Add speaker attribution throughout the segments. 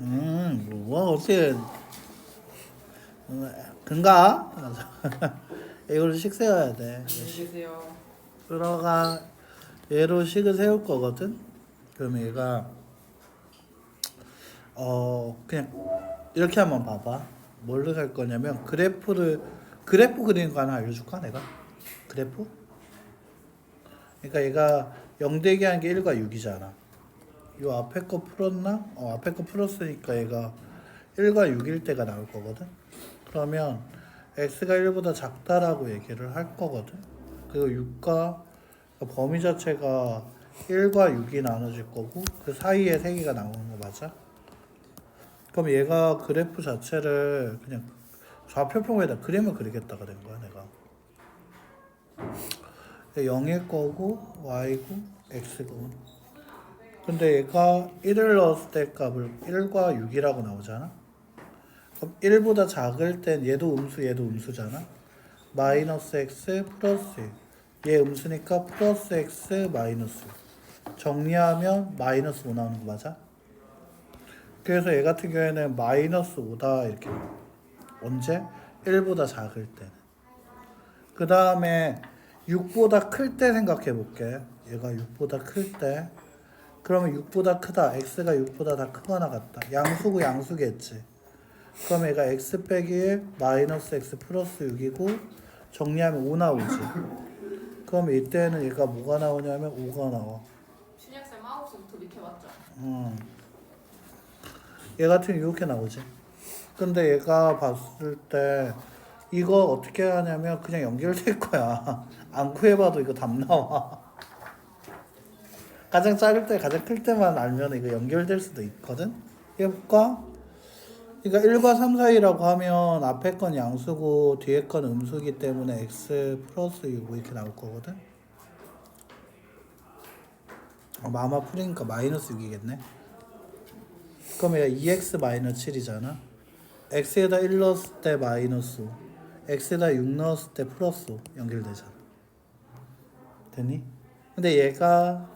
Speaker 1: 음, 뭐 어떻게 음, 근가? 이걸로 식 세워야 돼.
Speaker 2: 계세요.
Speaker 1: 끌어가 얘로 식을 세울 거거든. 그럼 얘가 어 그냥 이렇게 한번 봐봐. 뭘로 살 거냐면 그래프를 그래프 그리는 거 하나 알려줄까 내가? 그래프? 그러니까 얘가 0 대기 한게 1과 6이잖아. 요 앞에 거 풀었나? 어 앞에 거 풀었으니까 얘가 1과 6일 때가 나올 거거든. 그러면 x가 1보다 작다라고 얘기를 할 거거든. 그리고 6과 범위 자체가 1과 6이 나눠질 거고 그 사이에 3개가 나오는 거 맞아? 그럼 얘가 그래프 자체를 그냥 좌표평에다 그림을 그리겠다가 된 거야 내가 0일 거고 y고 x고 근데 얘가 1을 넣었을 때 값을 1과 6이라고 나오잖아? 그럼 1보다 작을 땐 얘도 음수 얘도 음수잖아? 마이너스 x 플러스 얘 음수니까 플러스 x 마이너스 정리하면 마이너스 5 나오는 거 맞아? 그래서 얘 같은 경우에는 마이너스 5다 이렇게 언제? 1보다 작을 때는. 그 다음에 6보다 클 때 생각해 볼게. 얘가 6보다 클때 그러면 6보다 크다 x가 6보다 다 크거나 같다 양수고 양수겠지 그럼 얘가 x 빼기 1 마이너스 x 플러스 6이고 정리하면 5 나오지 그럼 이때는 얘가 뭐가 나오냐면 5가 나와
Speaker 3: 신약쌤 9시부터 밑에 맞죠?
Speaker 1: 음. 얘 같은 경우 이렇게 나오지. 근데 얘가 봤을 때 이거 어떻게 하냐면 그냥 연결될 거야. 안 구해봐도 이거 답 나와. 가장 작을 때 가장 클 때만 알면 이거 연결될 수도 있거든. 해볼까? 그러니까 1과 3 사이라고 하면 앞에 건 양수고 뒤에 건 음수기 때문에 x 플러스 6 이렇게 나올 거거든. 어, 마마 풀이니까 마이너스 6이겠네. 그럼 얘가 2x 마이너스 7이잖아. x에다 1 넣었을 때 마이너스 5, x에다 6 넣었을 때 플러스 5 연결되잖아. 됐니? 근데 얘가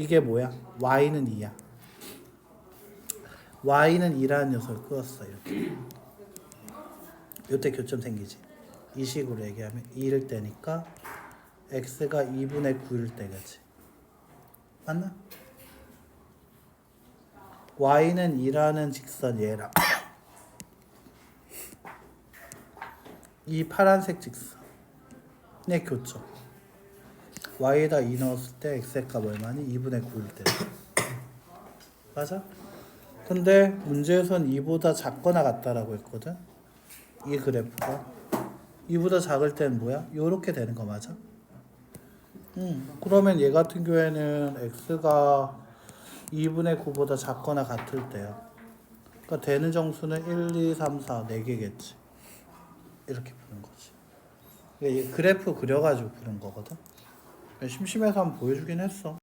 Speaker 1: 이게 뭐야? y는 2야. y는 2라는 녀석을 끄었어 이렇게. 요때 교점 생기지. 이 식으로 얘기하면 2일 때니까 x가 2분의 9일 때겠지. 맞나? y는 2라는 직선 얘랑 이 파란색 직선의 교점 y에다 2 넣었을 때 x의 값 얼마니? 2분의 9일 때 맞아? 근데 문제에선 2보다 작거나 같다라고 했거든 이 그래프가 2보다 작을 때는 뭐야? 요렇게 되는 거 맞아? 음, 그러면 얘 같은 경우에는 x가 2분의 9보다 작거나 같을 때야. 그러니까 되는 정수는 1, 2, 3, 4, 4개겠지. 이렇게 푸는 거지. 그러니까 이 그래프 그려가지고 푸는 거거든. 심심해서 한번 보여주긴 했어.